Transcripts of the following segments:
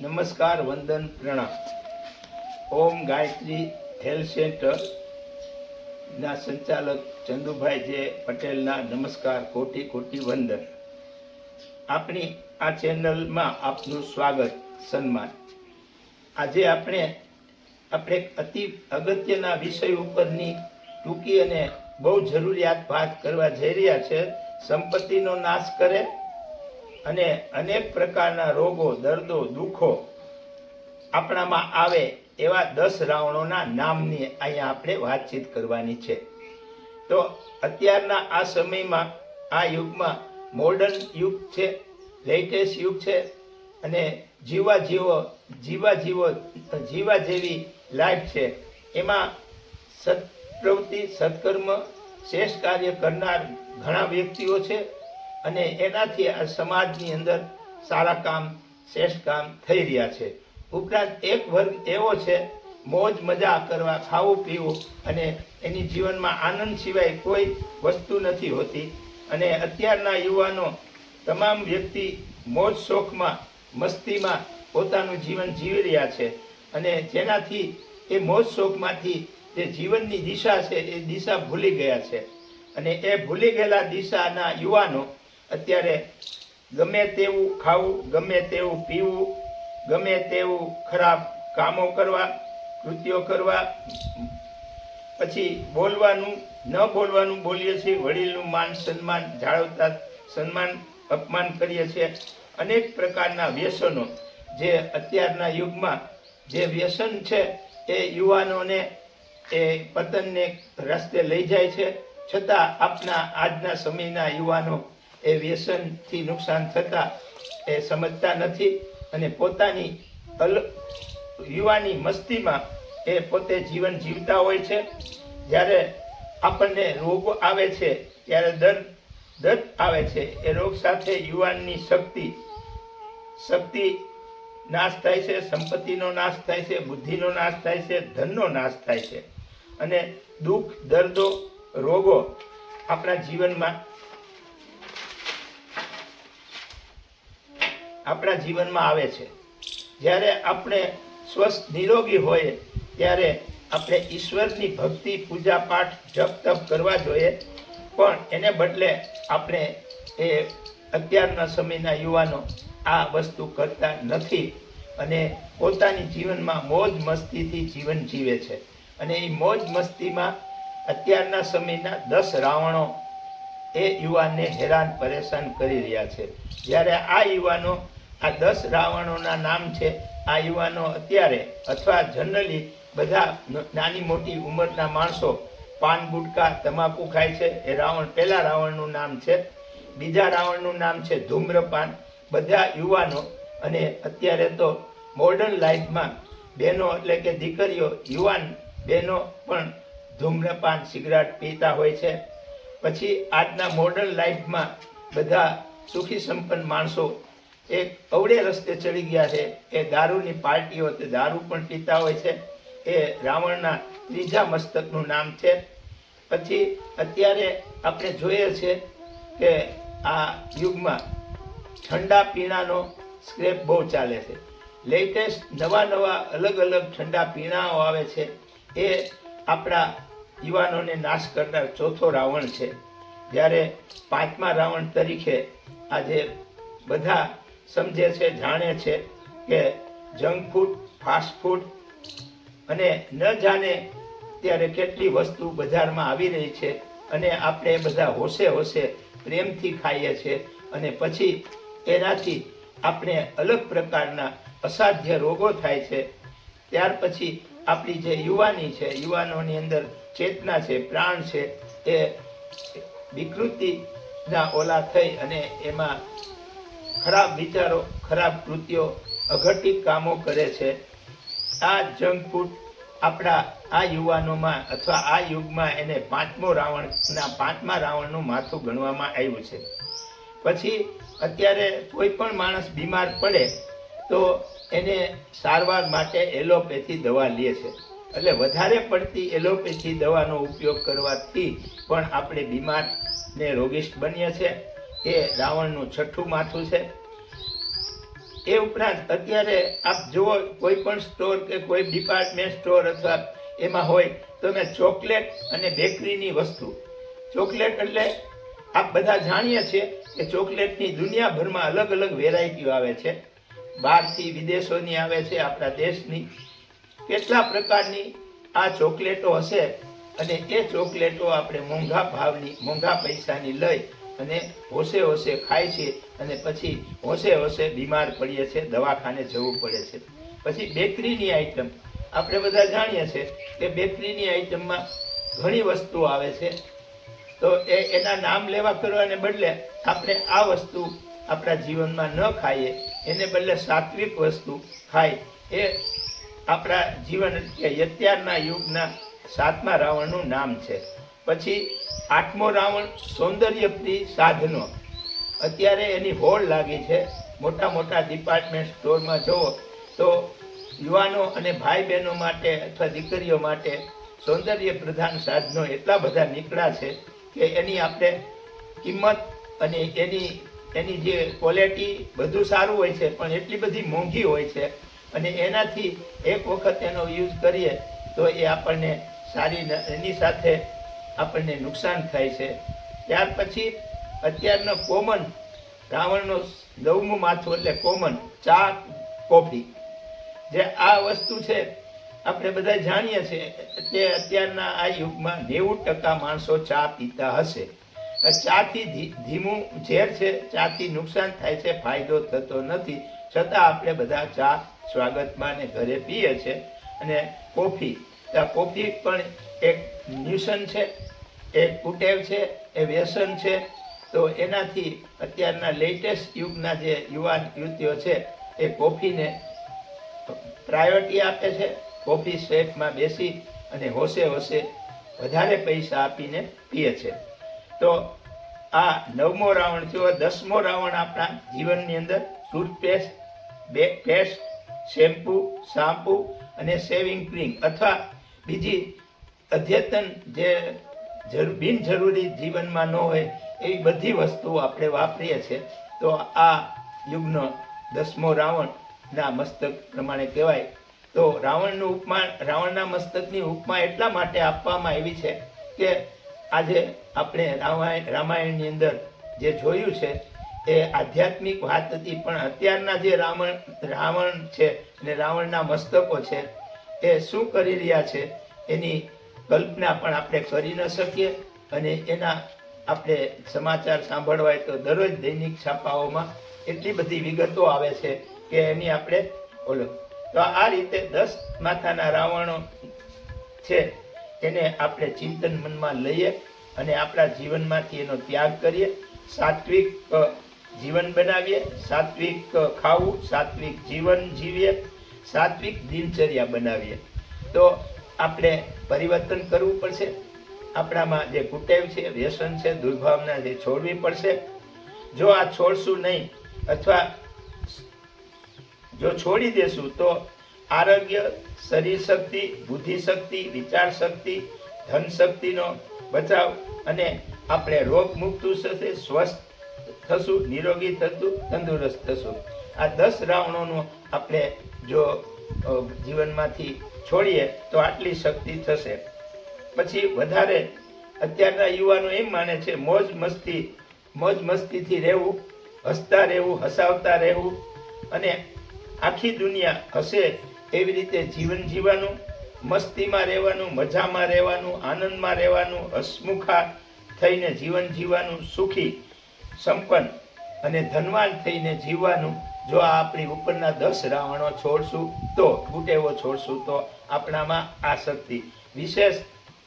નમસ્કાર, વંદન પ્રણામ. ઓમ ગાયત્રી હેલ્થ સેન્ટર ના સંચાલક ચંદુભાઈ જે પટેલના નમસ્કાર, કોટી કોટી વંદન. આપણી આ ચેનલમાં આપનું સ્વાગત, સન્માન. આજે આપણે આપણે અતિ અગત્યના વિષય ઉપરની ટૂંકી અને બહુ જરૂરિયાત વાત કરવા જઈ રહ્યા છે. સંપત્તિનો નાશ કરે અને અનેક પ્રકારના રોગો, દર્દો, દુઃખો આપણામાં આવે એવા દસ રાવણોના નામની અહીંયા આપણે વાતચીત કરવાની છે. તો અત્યારના આ સમયમાં આ યુગમાં મોડર્ન યુગ છે લેટેસ્ટ યુગ છે અને જીવા જીવો જીવા જીવો, જીવા જેવી લાઈફ છે. એમાં સત પ્રવૃત્તિ સત્કર્મ શ્રેષ્ઠ કાર્ય કરનાર ઘણા વ્યક્તિઓ છે. અને એનાથી આ સમાજની અંદર સારા કામ, શ્રેષ્ઠ કામ થઈ રહ્યા છે. ઉપરાંત એક વર્ગ એવો છે, મોજ મજા કરવા, ખાવું, પીવું અને એની જીવનમાં આનંદ સિવાય કોઈ વસ્તુ નથી હોતી. અને અત્યારના યુવાનો તમામ વ્યક્તિ મોજ શોખમાં, મસ્તીમાં પોતાનું જીવન જીવી રહ્યા છે. અને જેનાથી એ મોજ શોખમાંથી જે જીવનની દિશા છે, એ દિશા ભૂલી ગયા છે. અને એ ભૂલી ગયેલા દિશાના યુવાનો અત્યારે ગમે તેવું ખાવું, ગમે તેવું પીવું, ગમે તેવું ખરાબ કામો કરવા, કૃત્યો કરવા, પછી બોલવાનું, ન બોલવાનું બોલીએ છીએ, વડીલનું માન, સન્માન, જાળવતા સન્માન, અપમાન કરીએ છીએ. અનેક પ્રકારના વ્યસનો જે અત્યારના યુગમાં જે વ્યસન છે એ યુવાનોને, એ પતનને રસ્તે લઈ જાય છે. છતાં આપના આજના સમયના યુવાનો એ વ્યસનથી નુકસાન થતા એ સમજતા નથી અને પોતાની અલ યુવાની મસ્તીમાં એ પોતે જીવન જીવતા હોય છે. જ્યારે આપણને રોગ આવે છે, ત્યારે દર્દ દર્દ આવે છે. એ રોગ સાથે યુવાનની શક્તિ શક્તિ નાશ થાય છે, સંપત્તિનો નાશ થાય છે, બુદ્ધિનો નાશ થાય છે, ધનનો નાશ થાય છે. અને દુઃખ, દર્દો, રોગો આપણા જીવનમાં આપણા જીવનમાં આવે છે. જ્યારે આપણે સ્વસ્થ નિરોગી હોઈએ ત્યારે આપણે ઈશ્વરની ભક્તિ, પૂજા પાઠ, જપ તપ કરવા જોઈએ. પણ એને બદલે આપણે એ અત્યારના સમયના યુવાનો આ વસ્તુ કરતા નથી અને પોતાની જીવનમાં મોજ મસ્તીથી જીવન જીવે છે. અને એ મોજ મસ્તીમાં અત્યારના સમયના દસ રાવણો એ યુવાનને હેરાન પરેશાન કરી રહ્યા છે. જ્યારે આ યુવાનો આ દસ રાવણોના નામ છે. આ યુવાનો અત્યારે અથવા જનરલી બધા નાની મોટી ઉંમરના માણસો પાન, ગુટકા, તમાકુ ખાય છે. એ રાવણ, પહેલા રાવણનું નામ છે. બીજા રાવણનું નામ છે ધૂમ્રપાન. બધા યુવાનો અને અત્યારે તો મોડર્ન લાઈફમાં બહેનો એટલે કે દીકરીઓ, યુવાન બહેનો પણ ધૂમ્રપાન, સિગરેટ પીતા હોય છે. પછી આજના મોડર્ન લાઈફમાં બધા સુખી સંપન્ન માણસો એક અવળે રસ્તે ચડી ગયા છે. એ દારૂની પાર્ટીઓ તે દારૂ પણ પીતા હોય છે. એ રાવણના ત્રીજા મસ્તકનું નામ છે. પછી અત્યારે આપણે જોઈએ છે કે આ યુગમાં ઠંડા પીણાનો સ્ક્રેપ બહુ ચાલે છે. લેટેસ્ટ નવા નવા અલગ અલગ ઠંડા પીણાઓ આવે છે. એ આપણા યુવાનોને નાશ કરનાર ચોથો રાવણ છે. જ્યારે પાંચમા રાવણ તરીકે આજે બધા સમજે છે, જાણે છે કે જંક ફૂડ ફાસ્ટ ફૂડ અને ન જાણે ત્યારે કેટલી વસ્તુ બજારમાં આવી રહી છે અને આપણે બધા હોશે હોશે પ્રેમથી ખાઈએ છીએ અને પછી એનાથી આપણે અલગ પ્રકારના અસાધ્ય રોગો થાય છે. ત્યાર પછી આપણી જે યુવાની છે, યુવાનોની અંદર ચેતના છે, પ્રાણ છે, એ વિકૃતિના ઓલા થઈ અને એમાં ખરાબ વિચારો, ખરાબ કૃત્યો અઘટિત કામો કરે છે. આ જંક ફૂડ આપણા આ યુવાનોમાં અથવા આ યુગમાં એને પાંચમો રાવણના પાંચમા રાવણનું માથું ગણવામાં આવ્યું છે. પછી અત્યારે કોઈ પણ માણસ બીમાર પડે તો એને સારવાર માટે એલોપેથી દવા લે છે. એટલે વધારે પડતી એલોપેથી દવાનો ઉપયોગ કરવાથી પણ આપણે બીમાર ને બનીએ છીએ. એ રાવણનું છઠ્ઠું માથું છે. એ ઉપરાંત અત્યારે આપ જુઓ, કોઈ પણ સ્ટોર કે કોઈ ડિપાર્ટમેન્ટ સ્ટોર અથવા એમાં હોય, તો મેં ચોકલેટ અને બેકરીની વસ્તુ. ચોકલેટ એટલે આપ બધા જાણીએ છીએ કે ચોકલેટની દુનિયાભરમાં અલગ અલગ વેરાયટીઓ આવે છે. બહારથી વિદેશોની આવે છે, આપણા દેશની. કેટલા પ્રકારની આ ચોકલેટો હશે અને એ ચોકલેટો આપણે મોંઘા ભાવની, મોંઘા પૈસાની લઈ અને હોશે હોશે ખાય છે અને પછી હોશે હોશે બીમાર પડીએ છીએ દવાખાને જવું પડે છે. પછી બેકરીની આઈટમ આપણે બધા જાણીએ છીએ કે બેકરીની આઈટમમાં ઘણી વસ્તુઓ આવે છે. તો એ એના નામ લેવા કરવાને બદલે આપણે આ વસ્તુ આપણા જીવનમાં ન ખાઈએ, એને બદલે સાત્વિક વસ્તુ ખાય. એ આપણા જીવન કે અત્યારના યુગના સાતમા રાવણનું નામ છે. પછી આઠમો રાવણ સૌંદર્યપ્રિય સાધનો. અત્યારે એની હોડ લાગી છે. મોટા મોટા ડિપાર્ટમેન્ટ સ્ટોરમાં જુઓ તો યુવાનો અને ભાઈ બહેનો માટે અથવા દીકરીઓ માટે સૌંદર્ય પ્રધાન સાધનો એટલા બધા નીકળ્યા છે કે એની આપણે કિંમત અને એની એની જે ક્વોલિટી બધું સારું હોય છે, પણ એટલી બધી મોંઘી હોય છે અને એનાથી એક વખત એનો યુઝ કરીએ તો એ આપણને સારી, એની સાથે આપણને નુકસાન થાય છે. ત્યાર પછી અત્યારનો કોમન, રાવણનો નવમું માથું એટલે કોમન, ચા, કોફી. જે આ વસ્તુ છે, આપણે બધા જાણીએ છીએ કે અત્યારના આ યુગમાં નેવું ટકા માણસો ચા પીતા હશે. ચાથી ધીમું ઝેર છે, ચાથી નુકસાન થાય છે, ફાયદો થતો નથી. છતાં આપણે બધા ચા સ્વાગતમાં ને ઘરે પીએ છે અને કોફી કોફી પણ એક ન્યુસન છે, એક કુટેવ છે, એ વ્યસન છે. તો એનાથી અત્યારના લેટેસ્ટ યુગના જે યુવાન યુવતીઓ છે, એ કોફીને પ્રાયોરિટી આપે છે. કોફી શેફમાં બેસી અને હોશે હોશે વધારે પૈસા આપીને પીએ છે. તો આ નવમો રાવણ થયો, દસમો રાવણ આપણા જીવનની અંદર ટૂથપેસ્ટ બેક પેસ્ટ શેમ્પૂ શામ્પુ અને શેવિંગ ક્રીમ અથવા બીજી અદ્યતન જે બિનજરૂરી જીવનમાં ન હોય એવી બધી વસ્તુઓ આપણે વાપરીએ છીએ, તો આ યુગનો દસમો રાવણના મસ્તક પ્રમાણે કહેવાય. તો રાવણનું ઉપમા રાવણના મસ્તકની ઉપમા એટલા માટે આપવામાં આવી છે કે આજે આપણે રામાયણ રામાયણની અંદર જે જોયું છે, એ આધ્યાત્મિક વાત હતી, પણ અત્યારના જે રાવણ રાવણ છે અને રાવણના મસ્તકો છે, એ શું કરી રહ્યા છે, એની કલ્પના પણ આપણે કરી ન શકીએ અને એના આપણે સમાચાર સાંભળવા હોય તો દરરોજ દૈનિક છાપાઓમાં એટલી બધી વિગતો આવે છે કે એની આપણે ઓલો. તો આ રીતે દસ માથાના રાવણો છે એને આપણે ચિંતન મનમાં લઈએ અને આપણા જીવનમાંથી એનો ત્યાગ કરીએ, સાત્વિક જીવન બનાવીએ, સાત્વિક ખાવું, સાત્વિક જીવન જીવીએ, સાત્વિક દિનચર્યા બનાવીએ. તો આપણે પરિવર્તન કરવું પડશે. આપણામાં જે કુટેવ છે, વ્યસન છે, દુર્ભાવના છે છોડવી પડશે. જો આ છોડશું નહીં અથવા જો છોડી દેશું, તો આરોગ્ય, શરીર શક્તિ, બુદ્ધિ શક્તિ, વિચાર શક્તિ, ધન શક્તિનો બચાવ અને આપણે રોગ મુક્ત થશે, સ્વસ્થ થશું, નિરોગી થતું તંદુરસ્ત થશું. આ દસ રાવણોનું આપણે જો જીવનમાંથી છોડીએ તો આટલી શક્તિ થશે. પછી વધારે અત્યારના યુવાનો એમ માને છે, મોજ મસ્તી, મોજ મસ્તીથી રહેવું, હસતા રહેવું, હસાવતા રહેવું અને આખી દુનિયા હશે એવી રીતે જીવન જીવવાનું, મસ્તીમાં રહેવાનું, મજામાં રહેવાનું, આનંદમાં રહેવાનું, હસમુખા થઈને જીવન જીવવાનું, સુખી, સંપન્ન અને ધનવાન થઈને જીવવાનું જો આ આપણી ઉપરના દસ રાવણો છોડશું, તો ગુટેવો છોડશું, તો આપણામાં આ શક્તિ વિશેષ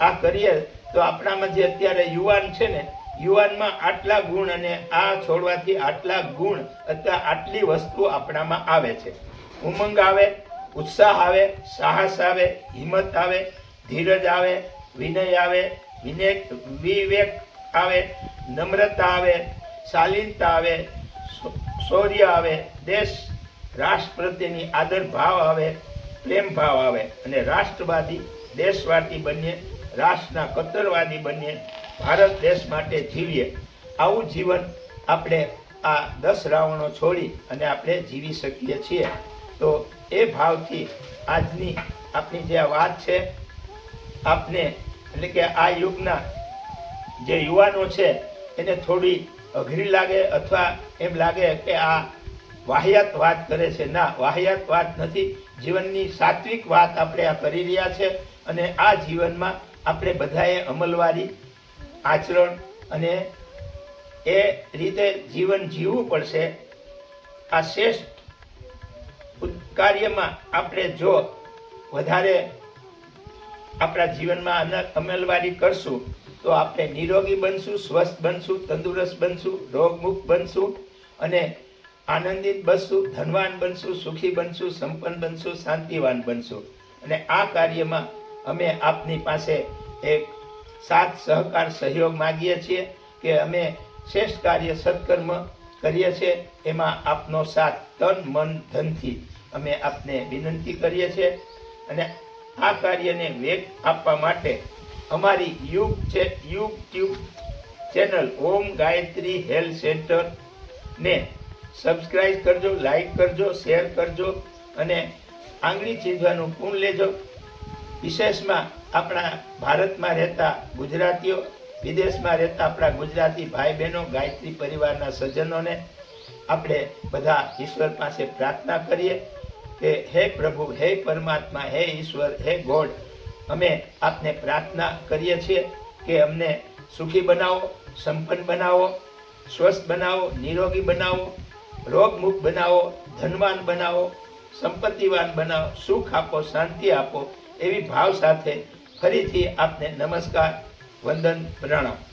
આ કરીએ તો આપણામાં જે અત્યારે યુવાન છે ને, યુવાનમાં આટલા ગુણ અને આ છોડવાથી આટલા ગુણ અથવા આટલી વસ્તુ આપણામાં આવે છે. ઉમંગ આવે, ઉત્સાહ આવે, સાહસ આવે, હિંમત આવે, ધીરજ આવે, વિનય આવે વિનેક વિવેક આવે, નમ્રતા આવે, શાલીનતા આવે શૌર્ય આવે, દેશ રાષ્ટ્ર પ્રત્યેની આદર ભાવ આવે, પ્રેમ ભાવ આવે અને રાષ્ટ્રવાદી દેશવાદી બનીએ રાષ્ટ્રના કટ્ટરવાદી બનીએ ભારત દેશ માટે જીવીએ. આવું જીવન આપણે આ દસ રાવણો છોડી અને આપણે જીવી શકીએ છીએ. તો એ ભાવથી આજની આપણી જે વાત છે, આપને એટલે કે આ યુગના જે યુવાનો છે, એને થોડી અઘરી લાગે અથવા એમ લાગે કે આ વાહિયાત વાત કરે છે. ના, વાહિયાત વાત નથી. જીવનની સાત્વિક વાત આપણે આ કરી રહ્યા છે અને આ જીવનમાં આપણે બધાએ અમલવારી, આચરણ અને એ રીતે જીવન જીવવું પડશે. આ શ્રેષ્ઠ કાર્યમાં આપણે જો વધારે આપણા જીવનમાં અમલવારી કરશું તો આપણે નિરોગી બનશું, સ્વસ્થ બનશું, તંદુરસ્ત બનશું, રોગમુક્ત બનશું અને આનંદિત બનશું, ધનવાન બનશું, સુખી બનશું, સંપન્ન બનશું, શાંતિવાન બનશું. અને આ કાર્યમાં અમે આપની પાસે એક સાથ સહકાર સહયોગ માગીએ છીએ કે અમે શ્રેષ્ઠ કાર્ય સત્કર્મ કરીએ છીએ, એમાં આપનો સાથ તન, મન, ધનથી અમે આપને વિનંતી કરીએ છીએ. અને આ કાર્યને વેગ આપવા માટે અમારી યુગ છે, YouTube channel Om Gayatri health centre ને સબસ્ક્રાઇબ કરજો, લાઈક કરજો, શેર કરજો અને આંગળી ચીંધવાનું પૂન લેજો. વિશેષમાં આપણા ભારતમાં રહેતા ગુજરાતીઓ, વિદેશમાં રહેતા આપણા ગુજરાતી ભાઈ બહેનો ગાયત્રી પરિવારના સજ્જનોને આપણે બધા ઈશ્વર પાસે પ્રાર્થના કરીએ કે હે પ્રભુ, હે પરમાત્મા, હે ઈશ્વર, હે ગોડ અમે આપને પ્રાર્થના કરીએ છીએ કે અમને સુખી બનાવો, સંપન્ન બનાવો, સ્વસ્થ બનાવો, નિરોગી બનાવો, રોગમુક્ત બનાવો, ધનવાન બનાવો, સંપત્તિવાન બનાવો, સુખ આપો, શાંતિ આપો, એવી ભાવ સાથે ફરીથી આપને નમસ્કાર, વંદન, પ્રણામ.